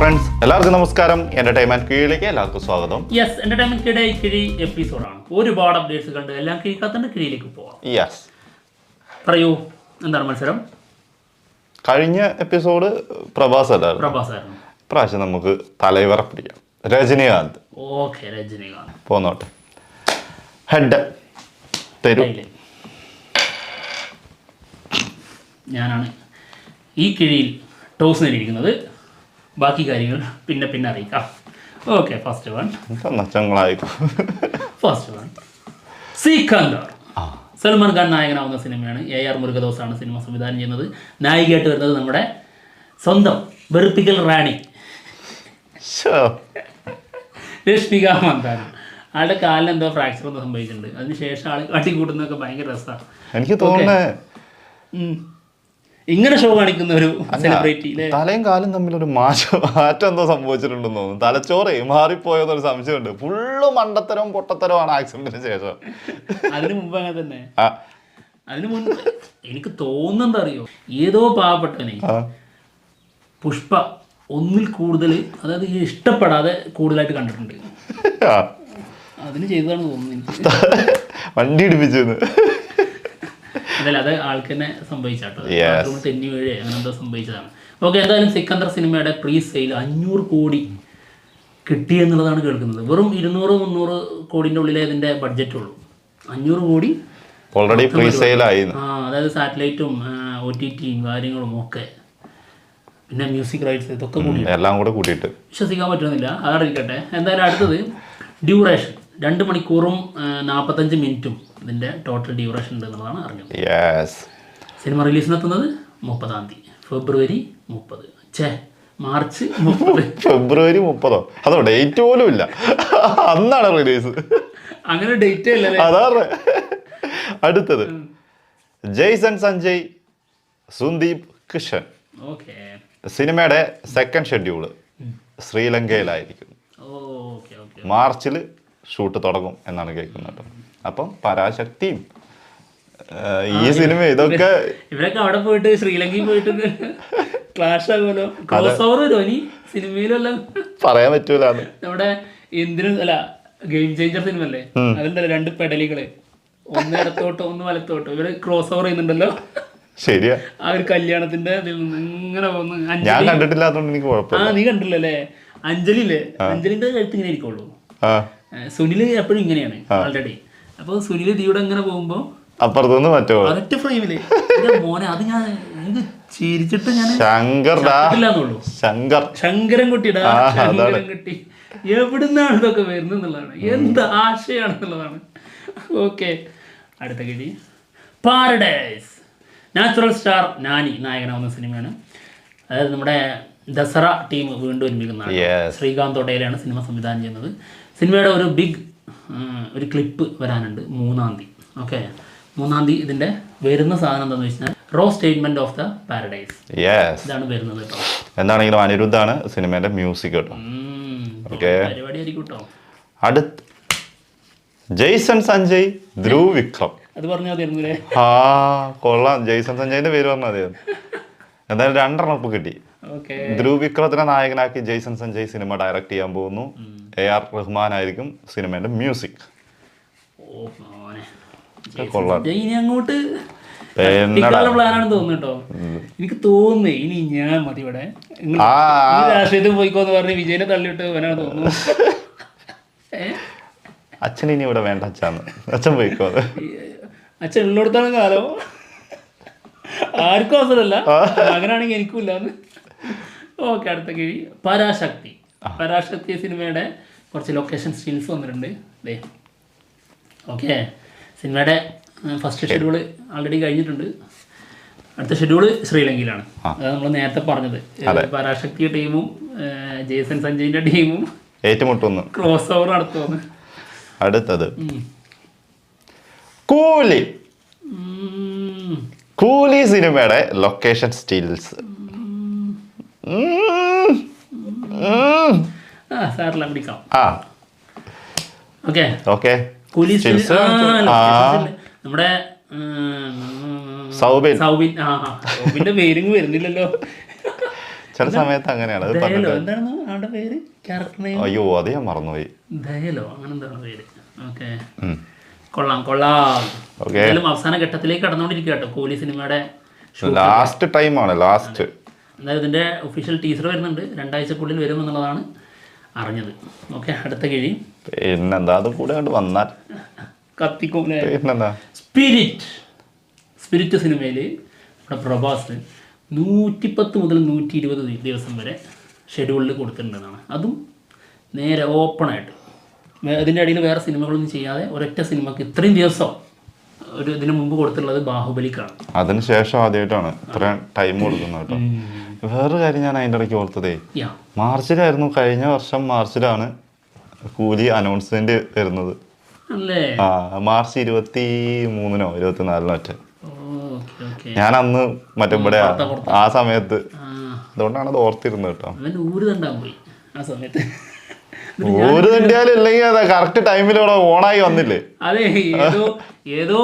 Friends എല്ലാവർക്കും നമസ്കാരം. Entertainment കീഴിലേക്ക് എല്ലാവർക്കും സ്വാഗതം. യെസ് എന്റർടൈൻമെന്റ് കിടെ കിഴി എപ്പിസോഡാണ് ഒരുപാട് അപ്ഡേറ്റ്സ് കണ്ട് എല്ലാം കിഴിക്കാത്തന്റെ കിഴിയിലേക്ക് പോവാം. യെസ് പറയൂ എന്താണ് മത്സരം? കഴിഞ്ഞ എപ്പിസോഡ് പ്രഭാസ് അല്ലായിരുന്നു. പ്രഭാസായിരുന്നു ഇപ്രാവശ്യം നമുക്ക് തലൈവറ പിടിക്കാം. രജനീകാന്ത്. ഓക്കെ രജനീകാന്ത്. പോന്നോട്ടെ. ഹെഡ് തരൂ. ഞാനാണ് ഈ കിഴിയിൽ ടോസ് നേടിയിരിക്കുന്നത് ബാക്കി കാര്യങ്ങൾ പിന്നെ പിന്നെ അറിയിക്കാം. Okay first one first one Sikandar Salman Khan നായകനാവുന്ന സിനിമയാണ്. എ ആർ മുരുകദോസാണ് സിനിമ സംവിധാനം ചെയ്യുന്നത്. നായികയായിട്ട് വരുന്നത് നമ്മുടെ സ്വന്തം വെറുപ്പിക്കൽ റാണി. രശ്മിക മന്ദാന. ആളുടെ കാലിന് എന്തോ ഫ്രാക്ചർ ഒന്നും സംഭവിച്ചിട്ടുണ്ട്. അതിനുശേഷം ആൾ കാട്ടിക്കൂട്ടുന്നതൊക്കെ ഭയങ്കര രസമാണ് എനിക്ക് തോന്നുന്നേ ഇങ്ങനെ ഷോ കാണിക്കുന്ന ഒരു സെലിബ്രിറ്റി തലയും കാലും തമ്മിൽ ഒരു മാറ്റം മാറ്റം എന്തോ സംഭവിച്ചിട്ടുണ്ടെന്ന് തോന്നുന്നു. തലച്ചോറേ മാറിപ്പോയെന്നൊരു സംശയമുണ്ട്. ഫുള്ള് മണ്ടത്തരവും പൊട്ടത്തരവുമാണ് ആക്സിഡന്റിന് ശേഷം. അതിനു മുമ്പ് അങ്ങനെ തന്നെ. അതിന് മുൻപ് എനിക്ക് തോന്നുന്നത് അറിയോ ഏതോ പാവപ്പെട്ടവനെ ആ. പുഷ്പ ഒന്നിൽ കൂടുതൽ അതായത് ഇഷ്ടപ്പെടാതെ കൂടുതലായിട്ട് കണ്ടിട്ടുണ്ട്. അതിന് ചെയ്തതാണ് തോന്നുന്നു വണ്ടി ഇടിപ്പിച്ചു അതല്ല അത് ആൾക്ക് തന്നെ സംഭവിച്ചാട്ടോ. തെന്നി വീഴേ അങ്ങനെ എന്തോ സംഭവിച്ചതാണ്. ഓക്കെ എന്തായാലും സിക്കന്ദർ സിനിമയുടെ പ്രീ സെയിൽ അഞ്ഞൂറ് കോടി കിട്ടി എന്നുള്ളതാണ് കേൾക്കുന്നത്. വെറും ഇരുന്നൂറ് മുന്നൂറ് കോടിന്റെ ഉള്ളിലേ ഇതിന്റെ ബഡ്ജറ്റ് ഉള്ളൂ. അഞ്ഞൂറ് കോടി ഓൾറെഡി പ്രീ സെയിലായി ആ അതായത് സാറ്റലൈറ്റും ഒ ടി ടിയും കാര്യങ്ങളും ഒക്കെ. പിന്നെ മ്യൂസിക് റൈറ്റ്സ് ഇതൊക്കെ കൂടി എല്ലാം കൂടെ കൂട്ടിയിട്ട് വിശ്വസിക്കാൻ പറ്റുന്നില്ല. അതറിയിക്കട്ടെ. എന്തായാലും അടുത്തത് ഡ്യൂറേഷൻ രണ്ട് മണിക്കൂറും നാൽപ്പത്തഞ്ച് മിനിറ്റും. ഇതിന്റെ ടോട്ടൽ ഡ്യൂറേഷൻ ഉണ്ട് എന്നുള്ളതാണ് അറിഞ്ഞത് സിനിമ സിനിമ റിലീസിനെത്തുന്നത് മുപ്പതാം തീയതി. ഫെബ്രുവരി മുപ്പത്. ചേ മാർച്ച് മുപ്പത്. ഫെബ്രുവരി മുപ്പതോ? അതോ ഡേറ്റ് പോലും ഇല്ല. അന്നാണ് റിലീസ് അങ്ങനെ ഡേറ്റ് ഇല്ല അതാണ് അടുത്തത്. ജെയ്സൺ സഞ്ജയ് സുന്ദീപ് കിഷൻ. ഓക്കെ സിനിമയുടെ സെക്കൻഡ് ഷെഡ്യൂൾ ശ്രീലങ്കയിലായിരിക്കും. മാർച്ചിൽ ഷൂട്ട് തുടങ്ങും എന്നാണ് കേൾക്കുന്നത്. അപ്പം പരാശക്തിയും ഈ സിനിമ ഇതൊക്കെ ഇവരൊക്കെ അവിടെ പോയിട്ട് ശ്രീലങ്കയിൽ പോയിട്ട് ക്ലാഷ് ആകുമല്ലോ. ക്രോസ് ഓവർ വരുമോ ഇനി സിനിമയിലെല്ലാം പറയാൻ പറ്റൂല. നമ്മുടെ എന്തിനും അല്ല ഗെയിം ചേഞ്ചർ സിനിമ അല്ലേ അതുണ്ടല്ലോ രണ്ട് പെടലികൾ? ഒന്ന് ഇടത്തോട്ടോ ഒന്ന് വലത്തോട്ടോ. ഇവർ ക്രോസ് ഓവർ ചെയ്യുന്നുണ്ടല്ലോ. ശരിയാ. ആ ഒരു കല്യാണത്തിന്റെ ഇങ്ങനെ പോകുന്നു. ഞാൻ അഞ്ജലി കണ്ടിട്ടില്ലാത്തതുകൊണ്ട് എനിക്ക് ആ നീ കണ്ടില്ലല്ലേ അഞ്ജലി ഇല്ലേ അഞ്ജലിന്റെ കഴുത്ത് ഇങ്ങനെ ഇരിക്കുള്ളൂ. സുനിൽ എപ്പോഴും ഇങ്ങനെയാണ് ആൾറെഡി അപ്പോൾ സുനിൽ ഇതിയുടെ ഇങ്ങനെ പോകുമ്പോ അപ്പുറത്തുനിന്ന് മറ്റോ ഒരൊറ്റ ഫ്രെയിമിൽ മോനെ അത് ഞാൻ ചിരിച്ചിട്ട് ഞാൻ ശങ്കർ ശങ്കരൻ കുട്ടിയുടെ ശങ്കരൻ ശങ്കരൻകുട്ടി. എവിടുന്നാണ് ഇതൊക്കെ വരുന്നത് എന്നുള്ളതാണ് എന്ത് ആശയാണെന്നുള്ളതാണ്. ഓക്കെ. അടുത്ത കിഴി. പാരഡൈസ് നാച്ചുറൽ സ്റ്റാർ നാനി നായകനാവുന്ന സിനിമയാണ്. അതായത് നമ്മുടെ ദസറ ടീം വീണ്ടും ഒരുമിക്കുന്നതാണ്. ശ്രീകാന്ത് ഒടയിലാണ് സിനിമ സംവിധാനം ചെയ്യുന്നത്. സിനിമയുടെ ഒരു ബിഗ് ഒരു ക്ലിപ്പ് വരാനുണ്ട് മൂന്നാം തീയതി. ഓക്കെ മൂന്നാം തീയതി ഇതിന്റെ വരുന്ന സാധനം എന്താണെന്ന് വെച്ചാൽ raw statement of the paradise ഇതാണ് വരുന്നത് കേട്ടോ. എന്താണെങ്കിലും അനിരുദ്ധാണ് സിനിമയുടെ മ്യൂസിക് കേട്ടോ. Okay. പരിപാടി ആയിരിക്കും കേട്ടോ. അടുത്ത ജെയ്സൺ സഞ്ജയ് ധ്രുവ് വിക്രം. അത് പറഞ്ഞാൽ തരുന്നില്ലേ ആ കൊള്ളാം. ജെയ്സൺ സഞ്ജയിന്റെ പേര് പറഞ്ഞാൽ മതി. എന്തായാലും രണ്ടെണ്ണം ഇപ്പൊ കിട്ടി. ഓക്കെ ധ്രുവ് വിക്രത്തിനെ നായകനാക്കി ജെയ്സൺ സഞ്ജയ് സിനിമ ഡയറക്ട് ചെയ്യാൻ പോകുന്നു. എ ആർ റഹ്മാൻ ആയിരിക്കും സിനിമയുടെ മ്യൂസിക് കൊള്ളാം. ഇനി അങ്ങോട്ട്. പ്ലാനാണെന്ന് തോന്നുന്നുട്ടോ. എനിക്ക് തോന്നുന്നേ ഇനി ഞാൻ മതി ഇവിടെ. രാഷ്ട്രീയത്തിൽ പോയിക്കോന്ന് പറഞ്ഞ് വിജയനെ തള്ളിയിട്ട് വനാണ് തോന്നുന്നു അച്ഛൻ ഇനി ഇവിടെ വേണ്ട അച്ഛാന്ന്. അച്ഛൻ പോയിക്കോ അച്ഛൻ ഉള്ളിടത്താണ് കാലം ആർക്കും അവസരമല്ല. മകനാണെങ്കിൽ എനിക്കും ഇല്ലാന്ന്. ഓക്കെ അടുത്ത കിഴി പരാശക്തി. പരാശക്തി സിനിമയുടെ കുറച്ച് ലൊക്കേഷൻ സ്റ്റിൽസ് വന്നിട്ടുണ്ട്. ദേ. ഓക്കെ സിനിമയുടെ ഫസ്റ്റ് ഷെഡ്യൂൾ ആൾറെഡി കഴിഞ്ഞിട്ടുണ്ട്. അടുത്ത ഷെഡ്യൂൾ ശ്രീലങ്കയിലാണ്. അതാണ് നമ്മൾ നേരത്തെ പറഞ്ഞത്. പരാശക്തി ടീമും ജേസൺ സഞ്ജയിന്റെ ടീമും ഏറ്റുമുട്ടുന്നു. ക്രോസ് ഓവർ നടത്തുന്നു അടുത്തത് കൂലി. കൂലി സിനിമയുടെ ലൊക്കേഷൻ സ്റ്റിൽസ് ആ സാറില്ല പിടിക്കാം ആ. ഓക്കെ. ഓക്കെ. പോലീസ്. നമ്മുടെ സൗബിൻ. സൗബിൻ ആ. സൗബിന്റെ പേരും വരുന്നില്ലല്ലോ. ചില സമയത്ത് അങ്ങനെയാണ് എന്തായിരുന്നു ആളുടെ പേര്? അയ്യോ അത് ഞാൻ മറന്നുപോയി. ദയലോ അങ്ങനെ എന്താണ് പേര്? ഓക്കെ. കൊള്ളാം കൊള്ളാം. എന്തായാലും അവസാന ഘട്ടത്തിലേക്ക് കടന്നുകൊണ്ടിരിക്കുക കേട്ടോ കോഹ്ലി സിനിമയുടെ ലാസ്റ്റ് ടൈമാണ് ലാസ്റ്റ് എന്തായാലും ഇതിന്റെ ഒഫീഷ്യൽ ടീസർ വരുന്നുണ്ട്. രണ്ടാഴ്ചക്കുള്ളിൽ വരും എന്നുള്ളതാണ് അറിഞ്ഞത്. ഓക്കെ അടുത്ത കിഴി. പിന്നെന്താ അത് കൂടെ കണ്ട് വന്നാൽ. കത്തിക്കൂനെ പിന്നെന്താ? സ്പിരിറ്റ് സ്പിരിറ്റ് സിനിമയിൽ നമ്മുടെ പ്രഭാസ് നൂറ്റിപ്പത്ത് മുതൽ നൂറ്റി ഇരുപത് ദിവസം വരെ ഷെഡ്യൂളിൽ കൊടുത്തിട്ടുണ്ടെന്നാണ്. അതും നേരെ ഓപ്പണായിട്ട്. അതിന്റെ ഇടയിൽ വേറെ സിനിമകളൊന്നും ചെയ്യാതെ ഒരൊറ്റ സിനിമക്ക് ഇത്രയും ദിവസം ഒരു ഇതിനു മുമ്പ് കൊടുത്തിട്ടുള്ളത് ബാഹുബലിക്കാണ്. അതിനുശേഷം ആദ്യമായിട്ടാണ് ഇത്രയും ടൈം കൊടുക്കുന്നത് കേട്ടോ. വേറൊരു കാര്യം ഞാൻ അതിന്റെ ഇടയ്ക്ക് ഓർത്തതേ. മാർച്ചിലായിരുന്നു കഴിഞ്ഞ വർഷം മാർച്ചിലാണ് കൂലി അനൗൺസ്മെന്റ് വരുന്നത്. ആ മാർച്ച് ഇരുപത്തി മൂന്നിനോ ഇരുപത്തിനാലിനോ ഒറ്റ. ഞാൻ അന്ന് മറ്റേ ഇവിടെ ആ സമയത്ത് അതുകൊണ്ടാണ് അത് ഓർത്തിരുന്നത് കേട്ടോ. ഊര് തണ്ടാൻ പോയി ആ സമയത്ത്. ഒരു തണ്ടിയാലും ഇല്ലെങ്കിൽ അതാ കറക്റ്റ് ടൈമിൽ ഇവിടെ ഓണായി വന്നില്ലേ? അതെ ഏതോ ഏതോ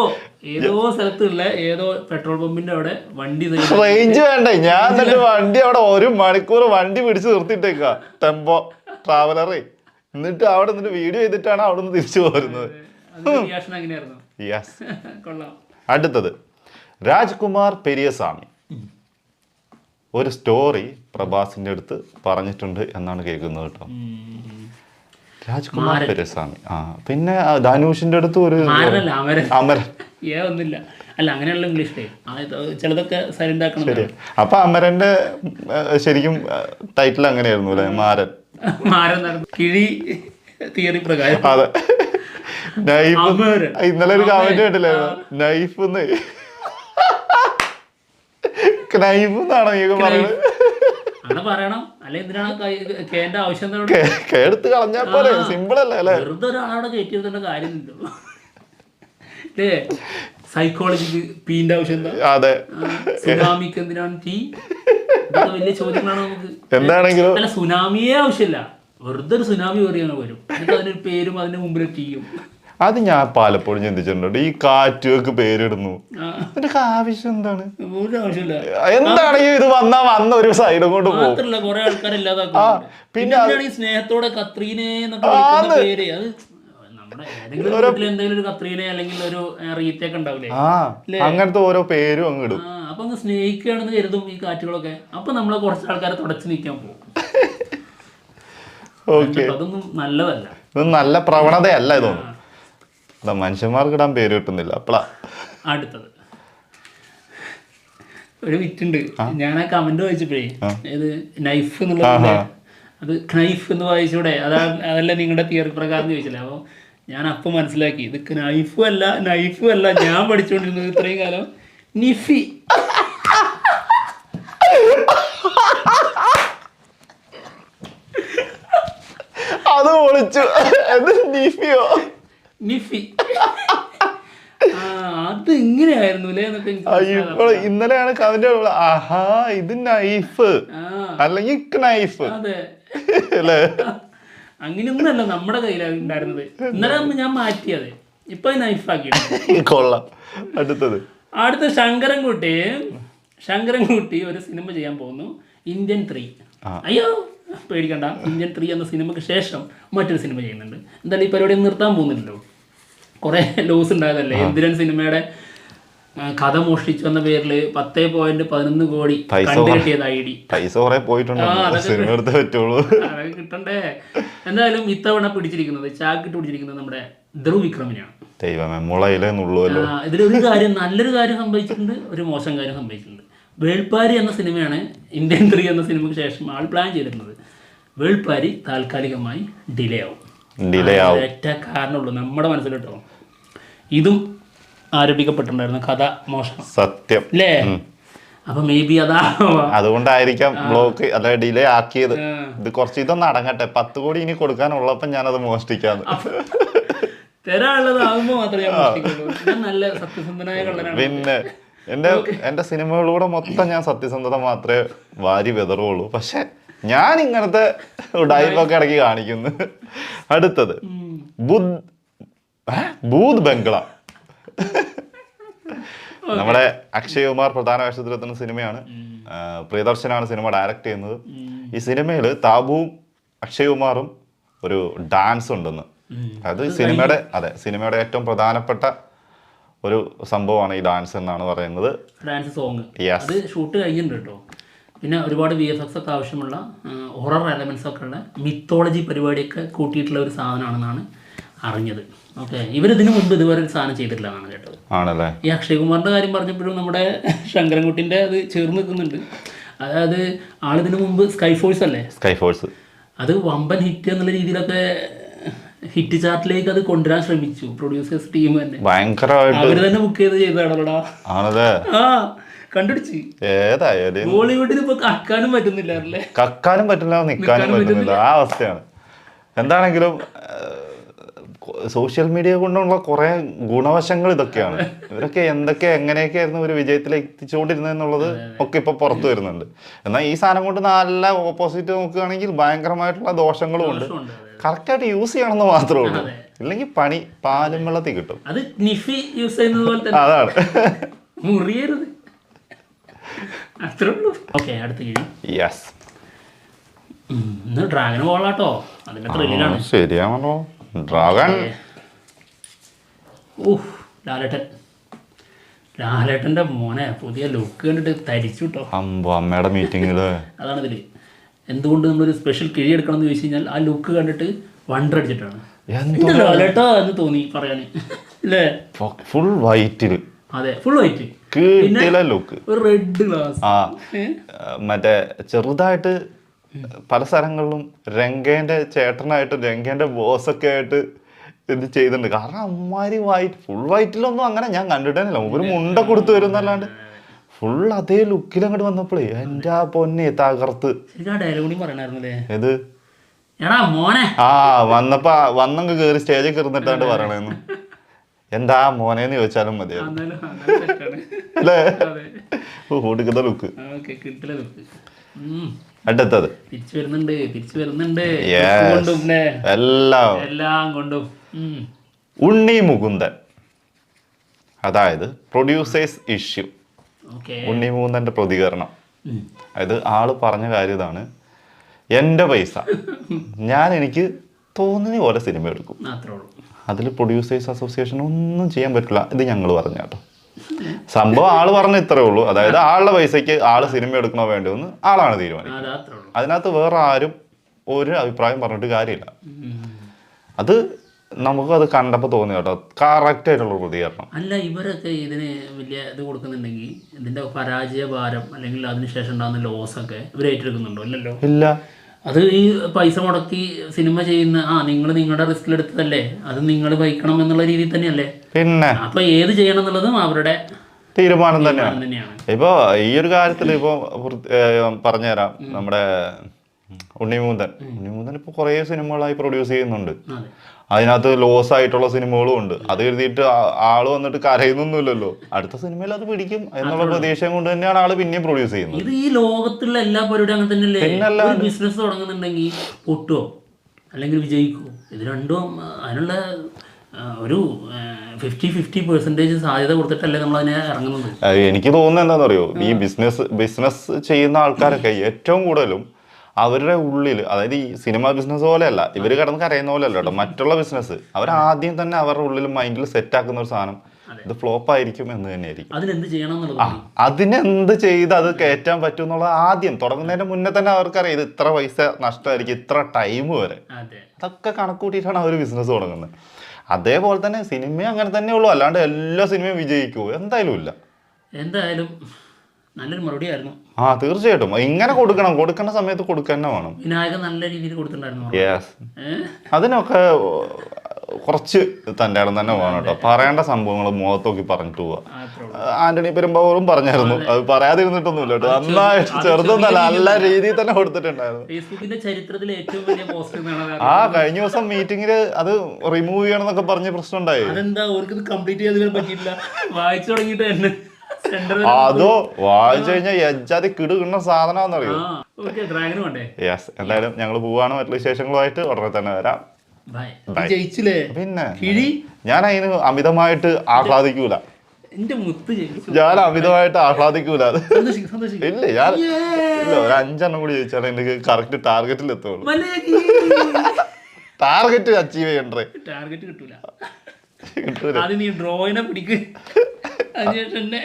ഏതോ സ്ഥലത്തുള്ള ഏതോ പെട്രോൾ പമ്പിന്റെ അവിടെ വണ്ടി റേഞ്ച് വേണ്ടേ? ഞാൻ എന്നിട്ട് വണ്ടി അവിടെ ഒരു മണിക്കൂർ വണ്ടി പിടിച്ച് നിർത്തിയിട്ടേക്ക ടെമ്പോ ട്രാവലറേ എന്നിട്ട് അവിടെ നിന്നിട്ട് വീഡിയോ ചെയ്തിട്ടാണ് അവിടെ നിന്ന് തിരിച്ചു പോരുന്നത് അടുത്തത്. രാജ്കുമാർ പെരിയസ്വാമി. ഒരു സ്റ്റോറി പ്രഭാസിന്റെ അടുത്ത് പറഞ്ഞിട്ടുണ്ട് എന്നാണ് കേൾക്കുന്നത് കേട്ടോ. രാജ്കുമാർ ആ പിന്നെ ധനുഷിന്റെ അടുത്ത് ഒരു അമരൻ. ഏ ഒന്നില്ല അല്ല അങ്ങനെയുള്ള ഇംഗ്ലീഷ് ചിലതൊക്കെ സൈലന്റ് ആക്കണം ശരി അപ്പൊ അമരന്റെ ശരിക്കും ടൈറ്റിൽ അങ്ങനെയായിരുന്നു അല്ലെ? മാരൻ. മാരൻ കിഴി തിയറി പ്രകാരം. അതെ. നൈഫ്. ഇന്നലെ ഒരു കമന്റ് കണ്ടില്ലേ നൈഫ് നൈഫ് എന്നാണോ നീ പറയുന്നത്? അങ്ങനെ പറയണം. അല്ലെ എന്തിനാണ് കേന്റെ ആവശ്യം പോലെ സിമ്പിൾ അല്ലേ അല്ലേ? വെറുതെ ഒരാളവിടെ കയറ്റിയിരുത്തേണ്ട കാര്യമില്ലല്ലോ. അല്ലേ സൈക്കോളജിക്ക് പീന്റെ ആവശ്യം എന്താ? അതെ. സുനാമിക്ക് എന്തിനാണ് ടീ വലിയ ചോദ്യങ്ങളാണ് നമുക്ക്? എന്താണെങ്കിലും അല്ല സുനാമിയെ ആവശ്യമില്ല. വെറുതെ ഒരു സുനാമി കയറിയാണ് വരും. എന്നിട്ട് അതിനൊരു പേരും അതിന് മുമ്പിൽ ടീയും അത് ഞാൻ പലപ്പോഴും ചിന്തിച്ചിട്ടുണ്ട്. ഈ കാറ്റുകൾക്ക് പേരിടുന്നു. ഇതിന്റെ ആവശ്യം എന്താണ്? എന്താണെങ്കിലും ഇത് വന്നാ വന്ന ഒരു സൈഡും കൊണ്ട് പോകും. പിന്നെ സ്നേഹത്തോടെ കത്രീനെ അങ്ങനത്തെ ഓരോ പേരും അങ്ങ് ഇടും. അപ്പൊ അങ്ങ് സ്നേഹിക്കുകയാണെന്ന് കരുതും ഈ കാറ്റുകളൊക്കെ. അപ്പൊ നമ്മളെ കുറച്ച് ആൾക്കാരെ തുടച്ചു നീക്കാൻ പോകും. അതൊന്നും നല്ലതല്ല. ഇത് നല്ല പ്രവണതയല്ല ഇതൊന്നും. മനുഷ്യന്മാർക്ക് ഇടാൻ പേര് കിട്ടുന്നില്ല. അപ്പളാ. അടുത്തത്. ഒരു വിറ്റുണ്ട്. ഞാൻ ആ കമന്റ് വായിച്ചപ്പോഴേ ഇത് നൈഫ് എന്നുള്ളത് അത് നൈഫ് എന്ന് വായിച്ചൂടെ? അതാ അതല്ല നിങ്ങളുടെ തിയറി പ്രകാരം ചോദിച്ചില്ല? അപ്പോൾ ഞാൻ അപ്പം മനസ്സിലാക്കി ഇത് നൈഫും അല്ല നൈഫും അല്ല. ഞാൻ പഠിച്ചുകൊണ്ടിരുന്നത് ഇത്രയും കാലം നിഫി അത് ഒളിച്ചു അത് നിഫിയോ നിഫി. അത് ഇങ്ങനെയായിരുന്നു. ഇപ്പോൾ ഇന്നലെയാണ് കവിന്റെ ആഹാ ഇത് നൈഫ്. അല്ലെങ്കിൽ നൈഫ്. അതെ. അല്ലേ? അങ്ങനെയൊന്നുമല്ല നമ്മുടെ കയ്യിലാണ് ഉണ്ടായിരുന്നത്. ഇന്നലെ ഞാൻ മാറ്റിയത്. ഇപ്പൊ നൈഫാക്കി കൊള്ളാം. അടുത്തത്. അടുത്ത ശങ്കരൻകുട്ടി. ശങ്കരൻകുട്ടി ഒരു സിനിമ ചെയ്യാൻ പോകുന്നു. Indian three. അയ്യോ. പേടിക്കണ്ട. ഇന്ത്യൻ ത്രീ എന്ന സിനിമയ്ക്ക് ശേഷം മറ്റൊരു സിനിമ ചെയ്യുന്നുണ്ട്. എന്തായാലും ഈ പരിപാടി നിർത്താൻ പോകുന്നില്ലല്ലോ. കുറെ ലോസ് ഉണ്ടായതല്ലേ? എന്തിരൻ സിനിമയുടെ കഥ മോഷ്ടിച്ചു എന്ന പേരിൽ പത്തേ പോയിന്റ് പതിനൊന്ന് കോടി ഐ ഡി. അതൊക്കെ കിട്ടണ്ടേ? എന്തായാലും ഇത്തവണ പിടിച്ചിരിക്കുന്നത് ചാക്കിട്ട് പിടിച്ചിരിക്കുന്നത് നമ്മുടെ ധ്രുവ് വിക്രമിനെയാണ്. ദൈവമേ മുളയിലെ ഇതിലൊരു കാര്യം നല്ലൊരു കാര്യം സംഭവിച്ചിട്ടുണ്ട് ഒരു മോശം കാര്യം സംഭവിച്ചിട്ടുണ്ട്. വേൾപ്പാരി എന്ന സിനിമയാണ് ഇന്ത്യൻ ത്രീ എന്ന സിനിമയ്ക്ക് ശേഷം ആൾ പ്ലാൻ ചെയ്തിരുന്നത്. വേൾപ്പാരി താൽക്കാലികമായി ഡിലേ ആവും. ഡിലേ ആവും. ഒറ്റ കാരണമുള്ളൂ നമ്മുടെ മനസ്സിൽ കിട്ടും ഇതും ആരോപിക്കപ്പെട്ടിട്ടുണ്ടായിരുന്നു കഥ മോശം. സത്യം. അല്ലേ അപ്പൊ മേ ബി അതാ അതുകൊണ്ടായിരിക്കാം ബ്ലോക്ക് അതായത് ഡിലേ ആക്കിയത്. ഇത് കുറച്ച് ഇതൊന്നും അടങ്ങട്ടെ. പത്ത് കോടി ഇനി കൊടുക്കാനുള്ളപ്പോ ഞാനത് മോഷ്ടിക്കാന്ന്. തരാനുള്ളതാകുമ്പോ മാത്രമേ ഞാൻ നല്ല സത്യസന്ധനായ കള്ളനാണ്. പിന്നെ എന്റെ എന്റെ സിനിമകളിലൂടെ മൊത്തം ഞാൻ സത്യസന്ധത മാത്രമേ വാരി വിതറുള്ളൂ. പക്ഷെ ഞാൻ ഇങ്ങനത്തെ ഡൈലോഗ് ഇടയ്ക്ക് കാണിക്കുന്നു. അടുത്തത്. ബുദ്ധ്? ഭൂത് ബംഗ്ല നമ്മുടെ അക്ഷയ് കുമാർ പ്രധാന വേഷത്തിലെത്തുന്ന സിനിമയാണ്. പ്രിയദർശനാണ് സിനിമ ഡയറക്റ്റ് ചെയ്യുന്നത്. ഈ സിനിമയിൽ താബുവും അക്ഷയ് കുമാറും ഒരു ഡാൻസ് ഉണ്ടെന്ന്. അത് സിനിമയുടെ അതെ സിനിമയുടെ ഏറ്റവും പ്രധാനപ്പെട്ട ഒരു സംഭവമാണ് ഈ ഡാൻസ് എന്നാണ് പറയുന്നത്. Dance song. അത് ഷൂട്ട് കഴിഞ്ഞിട്ടുണ്ട് കേട്ടോ. പിന്നെ ഒരുപാട് വി എഫ് എക്സ് ഒക്കെ ആവശ്യമുള്ള ഹൊറർ എലമെന്റ്സ് ഒക്കെ ഉള്ള മിത്തോളജി പരിപാടിയൊക്കെ കൂട്ടിയിട്ടുള്ള ഒരു സാധനമാണെന്നാണ് അറിഞ്ഞത്. ഓക്കെ ഇവരിതിനു മുമ്പ് ഇതുവരെ ഒരു സാധനം ചെയ്തിട്ടില്ല എന്നാണ് കേട്ടത്. ആണല്ലേ? ഈ അക്ഷയ് കുമാറിന്റെ കാര്യം പറഞ്ഞപ്പോഴും നമ്മുടെ ശങ്കരൻകുട്ടിന്റെ അത് ചേർന്ന് നിൽക്കുന്നുണ്ട്. അതായത് ആളിതിനു മുമ്പ് സ്കൈ ഫോഴ്സ് അല്ലേ? സ്കൈ ഫോഴ്സ് അത് വമ്പൻ ഹിറ്റ് എന്നുള്ള രീതിയിലൊക്കെ ഹിറ്റ് ചാർട്ടിലേക്ക് അത് കൊണ്ടുവരാൻ ശ്രമിച്ചു. പ്രൊഡ്യൂസേഴ്സ് ടീം തന്നെ. ഭയങ്കരമായിട്ട്. അവർ തന്നെ ബുക്ക് ചെയ്ത് ചെയ്താണല്ലോടാ ആ കണ്ടുപിടിച്ച്. ഏതായാലും. ബോളിവുഡിൽ ഇപ്പൊ കക്കാനും പറ്റുന്നില്ല അല്ലേ? കക്കാനും പറ്റില്ല നിക്കാനും പറ്റുന്നില്ല. ആ അവസ്ഥയാണ്. എന്താണെങ്കിലും സോഷ്യൽ മീഡിയ കൊണ്ടുള്ള കുറെ ഗുണവശങ്ങൾ ഇതൊക്കെയാണ്. ഇവരൊക്കെ എന്തൊക്കെ എങ്ങനെയൊക്കെയായിരുന്നു ഒരു വിജയത്തിലേക്ക് എത്തിച്ചുകൊണ്ടിരുന്നത് എന്നുള്ളത് ഒക്കെ ഇപ്പൊ പുറത്തു വരുന്നുണ്ട്. എന്നാൽ ഈ സാധനം കൊണ്ട് നല്ല ഓപ്പോസിറ്റ് നോക്കുകയാണെങ്കിൽ ഭയങ്കരമായിട്ടുള്ള ദോഷങ്ങളും ഉണ്ട്. കറക്റ്റായിട്ട് യൂസ് ചെയ്യണമെന്ന് മാത്രമേ ഉള്ളൂ. ഇല്ലെങ്കിൽ പണി പാലും വെള്ളത്തിൽ കിട്ടും. അത് നിഫി യൂസ് ചെയ്യുന്നത് പോലെ തന്നെ. അതാണ്. മുറിയരുത്. അത്രേ ഉള്ളൂ. ഓക്കെ അടുത്ത കിഴി. യെസ് ഇന്ന് ഡ്രാഗൺ ബോളാട്ടോ. അതിന്റെ ത്രില്ലിലാണ്. ശരിയാണല്ലോ. ഡ്രാഗൺ. ഊഹ് ലാലേട്ടൻ. ലാലേട്ടന്റെ മോനെ പുതിയ ലുക്ക് കണ്ടിട്ട് തരിച്ചു കേട്ടോ അമ്മയുടെ മീറ്റിങ്ങിൽ അതാണ് ഇതിൽ എന്തുകൊണ്ട് നമ്മളൊരു സ്പെഷ്യൽ കിഴി എടുക്കണം എന്ന് ചോദിച്ചു കഴിഞ്ഞാൽ ആ ലുക്ക് കണ്ടിട്ട് വണ്ടർ അടിച്ചിട്ടാണ്. എന്ന് തോന്നി പറയാന്. അല്ലേ ഫുൾ വൈറ്റിൽ അതെ ഫുൾ വൈറ്റ് ലുക്ക് ഒരു റെഡ് ഗ്ലാസ് ആ മറ്റേ ചെറുതായിട്ട് പല സ്ഥലങ്ങളിലും രംഗേന്റെ ചേട്ടനായിട്ട് രംഗേന്റെ ബോസൊക്കെ ആയിട്ട് ഇത് ചെയ്തിട്ടുണ്ട്. കാരണം അമ്മാരി വൈറ്റ് ഫുൾ വൈറ്റിലൊന്നും അങ്ങനെ ഞാൻ കണ്ടിട്ടില്ല ഒരു മുണ്ട കൊടുത്തു വരുന്നല്ലാണ്ട് ഫുൾ അതേ ലുക്കിൽ അങ്ങോട്ട് വന്നപ്പോഴേ എന്റെ ആ പൊന്നെ തകർത്ത്. ഏത്? ആ വന്നപ്പോ വന്നങ്ങ് കേറി സ്റ്റേജിൽ കയറുന്നിട്ടാണ്ട് പറയണേന്ന്. എന്താ മോനേന്ന് ചോദിച്ചാലും മതി. അല്ലേ? കൊടുക്കുന്ന ലുക്ക് അടുത്തത്. തിരിച്ചു വരുന്നുണ്ട് തിരിച്ചു വരുന്നുണ്ട്. എല്ലാം. എല്ലാം കൊണ്ടും. ഉണ്ണി മുകുന്ദൻ. അതായത് പ്രൊഡ്യൂസേഴ്സ് ഇഷ്യൂ ഓക്കെ. ഉണ്ണി മൂന്നന്റെ പ്രതികരണം അതായത് ആൾ പറഞ്ഞ കാര്യം ഇതാണ്. എന്റെ പൈസ. ഞാൻ എനിക്ക് തോന്നുന്ന പോലെ സിനിമ എടുക്കും. അതിൽ പ്രൊഡ്യൂസേഴ്സ് അസോസിയേഷൻ ഒന്നും ചെയ്യാൻ പറ്റില്ല. ഇത് ഞങ്ങൾ പറഞ്ഞ കേട്ടോ. സംഭവം ആൾ പറഞ്ഞ ഇത്രേ ഉള്ളൂ. അതായത് ആളുടെ പൈസയ്ക്ക് ആൾ സിനിമ എടുക്കണോ വേണ്ടതെന്ന് ആളാണ് തീരുമാനിക്കുന്നത്. അതിനകത്ത് വേറെ ആരും ഒരു അഭിപ്രായം പറഞ്ഞിട്ട് കാര്യമില്ല. അത് നമുക്ക് അത് കണ്ടപ്പോൾ തോന്നി കേട്ടോ. കറക്റ്റ് ആയിട്ടുള്ള പ്രതികരണം. അല്ല ഇവരൊക്കെ ഇതിന് വലിയ ഇത് കൊടുക്കുന്നുണ്ടെങ്കിൽ ഇതിന്റെ പരാജയ ഭാരം അല്ലെങ്കിൽ അതിനുശേഷം ഉണ്ടാകുന്ന ലോസ് ഒക്കെ ഇവർ ഏറ്റെടുക്കുന്നുണ്ടോ? ഇല്ലല്ലോ. ഇല്ല. അത് ഈ പൈസ മുടക്കി സിനിമ ചെയ്യുന്ന ആ നിങ്ങൾ നിങ്ങളുടെ റിസ്കിൽ എടുത്തതല്ലേ? അത് നിങ്ങൾ വഹിക്കണം എന്നുള്ള രീതിയിൽ തന്നെയല്ലേ? പിന്നെ? അപ്പൊ ഏത് ചെയ്യണം എന്നുള്ളതും അവരുടെ തീരുമാനം തന്നെയാണ്. ഇപ്പൊ ഈ ഒരു കാര്യത്തിൽ ഇപ്പൊ പറഞ്ഞുതരാം. നമ്മുടെ ഉണ്ണിമൂന്തൻ ഉണ്ണിമൂന്തൻ ഇപ്പൊ കുറേ സിനിമകളായി പ്രൊഡ്യൂസ് ചെയ്യുന്നുണ്ട്. അതിനകത്ത് ലോസ് ആയിട്ടുള്ള സിനിമകളും ഉണ്ട്. അത് എഴുതിയിട്ട് ആൾ വന്നിട്ട് കരയുന്നൊന്നുമില്ലല്ലോ. അടുത്ത സിനിമയിൽ അത് പിടിക്കും എന്നുള്ള പ്രതീക്ഷ കൊണ്ട് തന്നെയാണ് ആൾ പിന്നെയും പ്രൊഡ്യൂസ് ചെയ്യുന്നത്. ഇത് ഈ ലോകത്തുള്ള എല്ലാ പരിപാടിയും അങ്ങനെ തന്നെയല്ലേ? ബിസിനസ് തുടങ്ങുന്നുണ്ടെങ്കിൽ പൊട്ടോ അല്ലെങ്കിൽ വിജയിക്കുമോ ഇത് രണ്ടും അതിനുള്ള ഒരു ഫിഫ്റ്റി ഫിഫ്റ്റി പെർസെന്റേജ് സാധ്യത കൊടുത്തിട്ടല്ലേ നമ്മൾ അതിനെ ഇറങ്ങുന്നത് എനിക്ക് തോന്നുന്നത് എന്താണെന്ന് അറിയോ ഈ ബിസിനസ് ബിസിനസ് ചെയ്യുന്ന ആൾക്കാരൊക്കെ ഏറ്റവും കൂടുതലും അവരുടെ ഉള്ളിൽ അതായത് ഈ സിനിമ ബിസിനസ് പോലെയല്ല ഇവർ കിടന്ന് കരയുന്ന പോലെയല്ല കേട്ടോ. മറ്റുള്ള ബിസിനസ് അവർ ആദ്യം തന്നെ അവരുടെ ഉള്ളിൽ മൈൻഡിൽ സെറ്റ് ആക്കുന്ന ഒരു സാധനം ഇത് ഫ്ലോപ്പ് ആയിരിക്കും എന്ന് തന്നെയായിരിക്കും. അതിനെന്ത് ചെയ്യണം. അതിനെന്ത് ചെയ്ത് അത് കയറ്റാൻ പറ്റും എന്നുള്ളത് ആദ്യം തുടങ്ങുന്നതിന് മുന്നേ തന്നെ അവർക്കറിയാം ഇത് ഇത്ര പൈസ നഷ്ടമായിരിക്കും ഇത്ര ടൈം വരെ. അതെ. അതൊക്കെ കണക്കൂട്ടിയിട്ടാണ് അവർ ബിസിനസ് തുടങ്ങുന്നത്. അതേപോലെ തന്നെ സിനിമ അങ്ങനെ തന്നെ ഉള്ളൂ അല്ലാണ്ട് എല്ലാ സിനിമയും വിജയിക്കുമോ എന്തായാലും ഇല്ല. എന്തായാലും നല്ലൊരു മറുപടി ആയിരുന്നു. ആ തീർച്ചയായിട്ടും. ഇങ്ങനെ കൊടുക്കണം. കൊടുക്കുന്ന സമയത്ത് കൊടുക്കുക തന്നെ വേണം. വിനായകൻ നല്ല രീതിയിൽ കൊടുത്തിട്ടുണ്ടായിരുന്നു യെസ് അതിനൊക്കെ കുറച്ച് തന്റെ ഇടം തന്നെ വേണം കേട്ടോ. പറയേണ്ട സംഭവങ്ങൾ മുഖത്തോക്കി പറഞ്ഞിട്ട് പോവാ. ആന്റണി പെരുമ്പാവൂറും പറഞ്ഞായിരുന്നു. അത്. പറയാതിരുന്നിട്ടൊന്നുമില്ല കേട്ടോ. നന്നായി ചെറുതൊന്നല്ല നല്ല രീതിയിൽ തന്നെ കൊടുത്തിട്ടുണ്ടായിരുന്നു. ആ കഴിഞ്ഞ ദിവസം മീറ്റിംഗിൽ അത് റിമൂവ് ചെയ്യണം എന്നൊക്കെ പറഞ്ഞ പ്രശ്നം ഉണ്ടായി അതെന്താ കംപ്ലീറ്റ് ചെയ്യാൻ പറ്റിയില്ല വായിച്ചു തുടങ്ങിയിട്ട് തന്നെ. അതോ വായിച്ചു കഴിഞ്ഞാൽ യജാതി ഡ്രാഗനും വേണ്ടേ യെസ് എന്തായാലും ഞങ്ങൾ പോവാണ്. മറ്റുള്ള വിശേഷങ്ങളുമായിട്ട് ഉടനെ തന്നെ വരാം. ജയിച്ചില്ലേ? പിന്നെ? കിഴി? ഞാൻ അതിന് അമിതമായിട്ട് ആഹ്ലാദിക്കൂല. ഞാൻ അമിതമായിട്ട് ആഹ്ലാദിക്കൂല. ഇല്ല ഞാൻ ഇല്ല ഒരു അഞ്ചെണ്ണം കൂടി ചോദിച്ചാൽ എനിക്ക് കറക്റ്റ് ടാർഗറ്റിൽ എത്തുള്ളൂ. ടാർഗറ്റ് അച്ചീവ് ചെയ്യണ്ടേ? ടാർഗറ്റ് കിട്ടൂല. കിട്ടൂല. ഡ്രോയിനെ നീ ഡ്രോയിനെ പിടിക്ക് അതിനുശേഷം എന്നെ